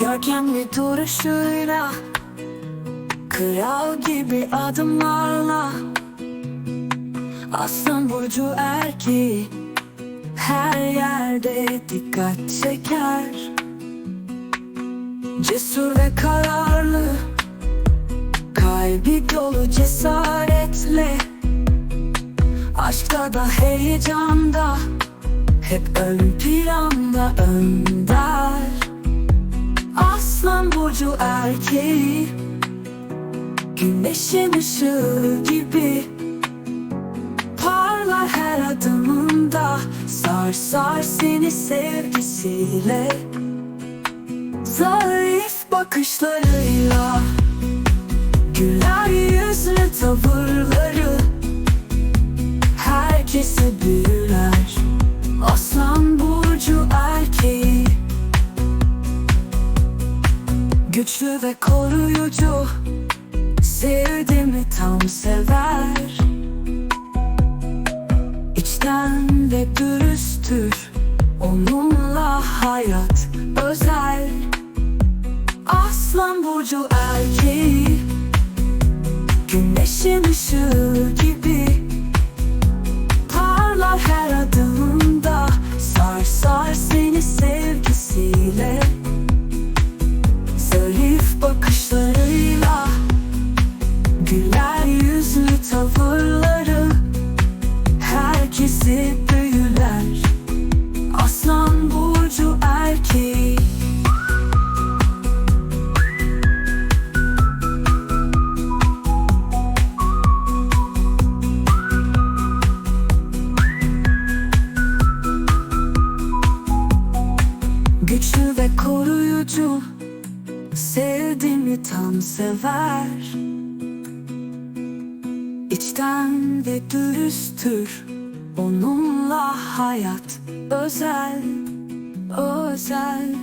Görkemli duruşuyla Kral gibi adımlarla. Aslan burcu erkeği Her yerde dikkat çeker. Cesur ve kararlı Kalbi dolu cesaretle. Aşkta da heyecanda Hep ön planda önder burcu erkeği Güneşin ışığı gibi. Parlar her adımında Sar sar seni sevgisiyle. Zarif bakışlarıyla Güler yüzlü tavırları. Herkesi büyüler Güçlü ve koruyucu. Sevdi mi tam sever. İçten ve dürüsttür. Onunla hayat özel. Aslan burcu erkeği. Güneşin ışığı koruyucu Sevdiğimi tam sever. İçten ve dürüsttür Onunla hayat özel Özel